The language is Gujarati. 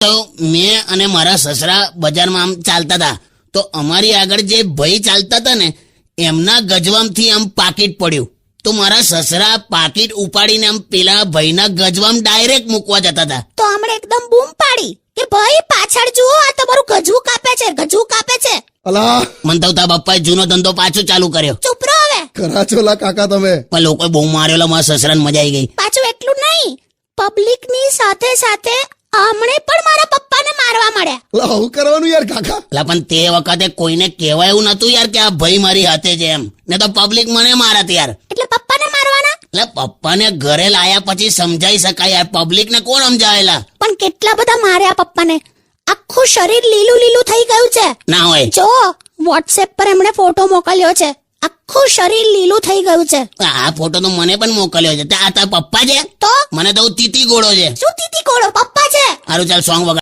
તો મેં અને મારા સસરા બજારમાં આમ ચાલતા હતા. તો અમારી આગળ જે ભાઈ ચાલતા હતા ને એમના ગજવામથી આમ પાકીટ પડ્યું. તો મારા સસરા પાકીટ ઉપાડીને આમ પેલા ભાઈના ગજવામ ડાયરેક્ટ મૂકવા જતા હતા. તો આમણે એકદમ બૂમ પાડી કે ભાઈ પાછળ જુઓ આ તમારું ગજવું કાપે છે ગજવું કાપે છે. અલા! મંતવતા બાપ્પાએ જૂનો ધંધો પાછો ચાલુ કર્યો. ચૂપ રહો હવે. ખરા ચોલા કાકા તમે. પણ લોકોએ બહુ માર્યો મારા સસરાને મજા આવી ગઈ. પાછું એટલું નહીં. પબ્લિકની સાથે સાથે હમણે પણ મારા પપ્પાને મારવા મળ્યા આવું કરવાનું યાર કાકા? એટલે પણ તે વખતે કોઈને કહેવાય એવું નતું યાર કે આ ભાઈ મારી હાથે છે એમ. ને તો પબ્લિક મને મારત યાર. એટલે પપ્પાને મારવાના? એટલે પપ્પાને ઘરે લાયા પછી સમજાઈ શકાય યાર પબ્લિક ને કોણ સમજાવેલા પણ કેટલા બધા માર્યા પપ્પાને? આખું શરીર લીલું લીલું થઈ ગયું છે. ના હોય. જો વોટ્સએપ પર એમણે ફોટો મોકલ્યો છે. આખું શરીર લીલું થઈ ગયું છે. આ ફોટો તો મને પણ મોકલ્યો છે. તે આ તારા પપ્પા છે? તો? મને તો તીતી ગોળો છે. શું તીતી ગોળો? પપ્પા છે. સારું ચાલ સોંગ વગર